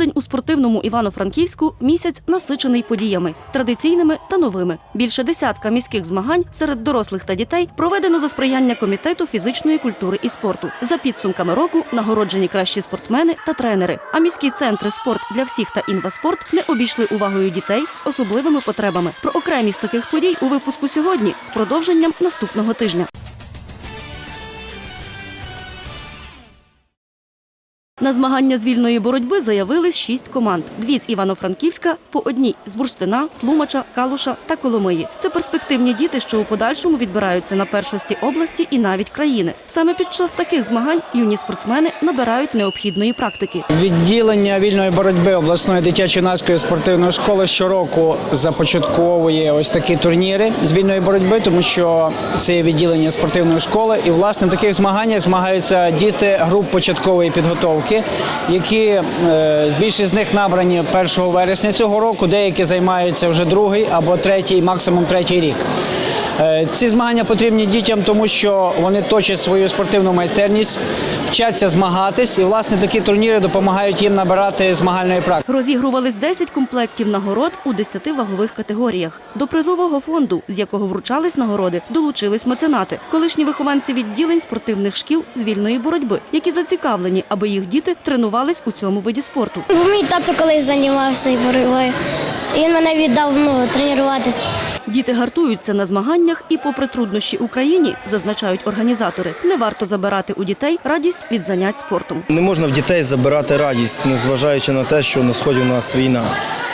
Грудень у спортивному Івано-Франківську місяць насичений подіями традиційними та новими. Більше десятка міських змагань серед дорослих та дітей проведено за сприяння комітету фізичної культури і спорту. За підсумками року нагороджені кращі спортсмени та тренери. А міські центри спорт для всіх та інваспорт не обійшли увагою дітей з особливими потребами. Про окремість таких подій у випуску сьогодні з продовженням наступного тижня. На змагання з вільної боротьби заявились шість команд: дві з Івано-Франківська, по одній з Бурштина, Тлумача, Калуша та Коломиї. Це перспективні діти, що у подальшому відбираються на першості області і навіть країни. Саме під час таких змагань юні спортсмени набирають необхідної практики. Відділення вільної боротьби обласної дитячо-юнацької спортивної школи щороку започатковує ось такі турніри з вільної боротьби, тому що це відділення спортивної школи. І власне в таких змаганнях змагаються діти груп початкової підготовки, які е, більшість з них набрані 1 вересня цього року. Деякі займаються вже другий або третій, максимум третій рік. Е, Ці змагання потрібні дітям, тому що вони точать свою спортивну майстерність, вчаться змагатись, і власне такі турніри допомагають їм набирати змагальної практики. Розігрувались 10 комплектів нагород у 10 вагових категоріях. До призового фонду, з якого вручались нагороди, долучились меценати, колишні вихованці відділень спортивних шкіл з вільної боротьби, які зацікавлені, аби їх діти тренувались у цьому виді спорту. Мій тато колись займався і боротьбою. І Він мене віддав ну, тренуватися. Діти гартуються на змаганнях, і, попри труднощі Україні, зазначають організатори, не варто забирати у дітей радість від занять спортом. Не можна в дітей забирати радість, незважаючи на те, що на сході у нас війна.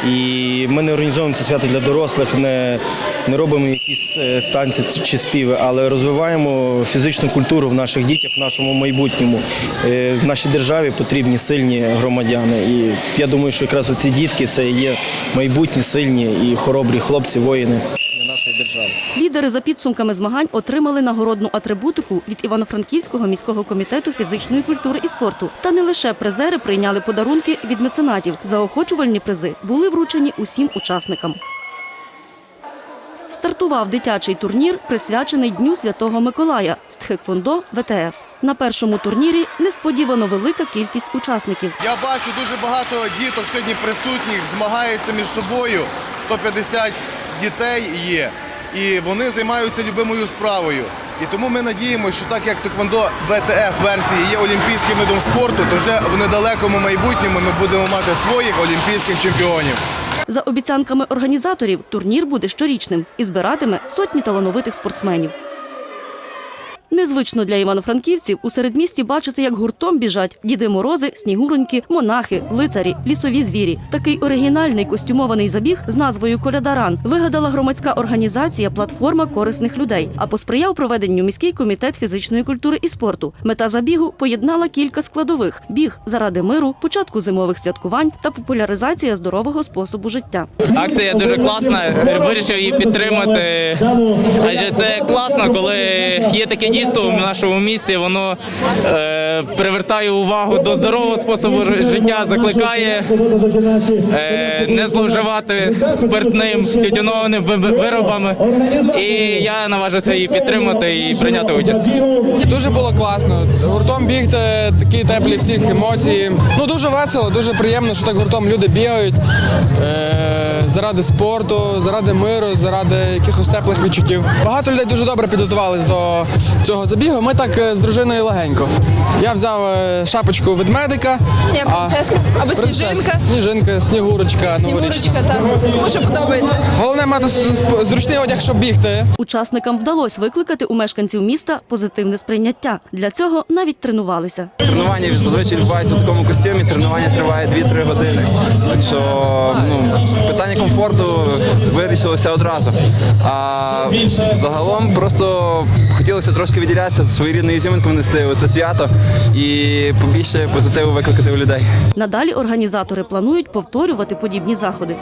І ми не організовуємо це свято для дорослих, не, не робимо якісь е, танці чи співи, але розвиваємо фізичну культуру в наших дітях, в нашому майбутньому. Е, В нашій державі потрібні сильні громадяни. І я думаю, що якраз оці дітки це є майбутні, сильні і хоробрі хлопці, воїни. Лідери за підсумками змагань отримали нагородну атрибутику від Івано-Франківського міського комітету фізичної культури і спорту. Та не лише призери прийняли подарунки від меценатів. Заохочувальні призи були вручені усім учасникам. Стартував дитячий турнір, присвячений Дню Святого Миколая з ВТФ. На першому турнірі несподівано велика кількість учасників. Я бачу дуже багато діток сьогодні присутніх, змагаються між собою. 150 дітей є. І вони займаються любимою справою. І тому ми надіємося, що так як Теквондо ВТФ версії є олімпійським видом спорту, то вже в недалекому майбутньому ми будемо мати своїх олімпійських чемпіонів. За обіцянками організаторів, турнір буде щорічним і збиратиме сотні талановитих спортсменів. Незвично для івано-франківців у середмісті бачити, як гуртом біжать діди морози, снігуроньки, монахи, лицарі, лісові звірі. Такий оригінальний костюмований забіг з назвою Колядаран вигадала громадська організація Платформа корисних людей, а посприяв проведенню міський комітет фізичної культури і спорту. Мета забігу поєднала кілька складових: біг заради миру, початку зимових святкувань та популяризація здорового способу життя. Акція дуже класна. Вирішив її підтримати. Адже це класно, коли таке дійство в нашому місті. Воно е, привертає увагу до здорового способу життя, закликає е, не зловживати спиртним тютюнованим ви- ви- виробами. І я наважився її підтримати і прийняти участь. Дуже було класно. Гуртом бігти, такі теплі всіх емоції. Ну дуже весело, дуже приємно, що так гуртом люди бігають е- заради спорту, заради миру, заради якихось теплих відчуттів. Багато людей дуже добре підготувались до цього забігу. Ми так е, з дружиною легенько. Я взяв е, шапочку ведмедика. Я принцеска або сніжинка. Сніжинка, снігурочка, новорічна. Снігурочка, так. Тому подобається. Головне мати зручний одяг, щоб бігти. Учасникам вдалося викликати у мешканців міста позитивне сприйняття. Для цього навіть тренувалися. Тренування зазвичай відбувається в такому костюмі. Тренування триває 2-3 години. Так що ну, питання комфорту вирішилося одразу. А загалом просто хотілося трошки відділятися своєрідною зіминкою нести у це свято і побільше позитиву викликати у людей. Надалі організатори планують повторювати подібні заходи.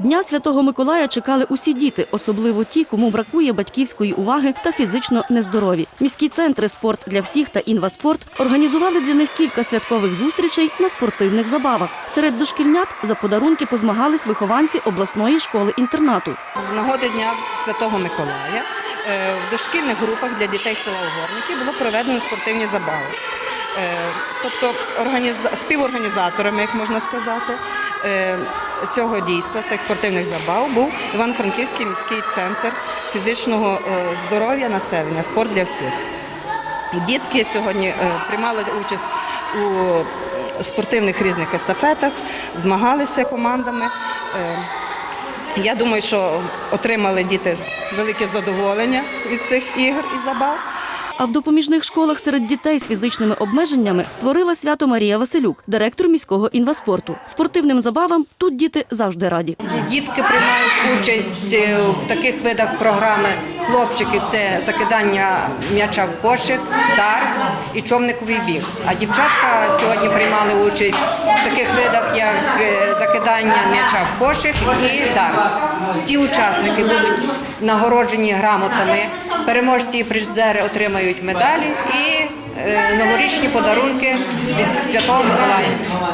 Дня Святого Миколая чекали усі діти, особливо ті, кому бракує батьківської уваги та фізично нездорові. Міські центри спорт для всіх та інваспорт організували для них кілька святкових зустрічей на спортивних забавах. Серед дошкільнят за подарунки позмагались вихованці обласної школи-інтернату. З нагоди Дня Святого Миколая е, в дошкільних групах для дітей села Угорники було проведено спортивні забави. тобто організ- співорганізаторами, як можна сказати, е, цього дійства, цих спортивних забав, був Івано-Франківський міський центр фізичного е, здоров'я населення, спорт для всіх. Дітки сьогодні е, приймали участь у спортивних різних естафетах, змагалися командами. Е, Я думаю, що отримали діти велике задоволення від цих ігор і забав. А в допоміжних школах серед дітей з фізичними обмеженнями створила свято Марія Василюк, директор міського інваспорту. Спортивним забавам тут діти завжди раді. Дітки приймають участь е, в таких видах програми. Хлопчики це закидання м'яча в кошик, дартс і човниковий біг. А дівчатка сьогодні приймали участь в таких видах, як е, закидання м'яча в кошик і дартс. Всі учасники будуть нагороджені грамотами. Переможці і призери отримають медалі і е, новорічні подарунки від Святого Миколая.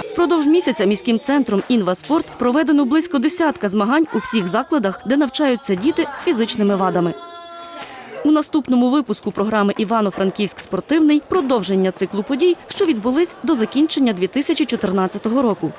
Впродовж місяця міським центром «Інваспорт» проведено близько десятка змагань у всіх закладах, де навчаються діти з фізичними вадами. У наступному випуску програми Івано-Франківськ спортивний продовження циклу подій, що відбулись до закінчення 2014 року.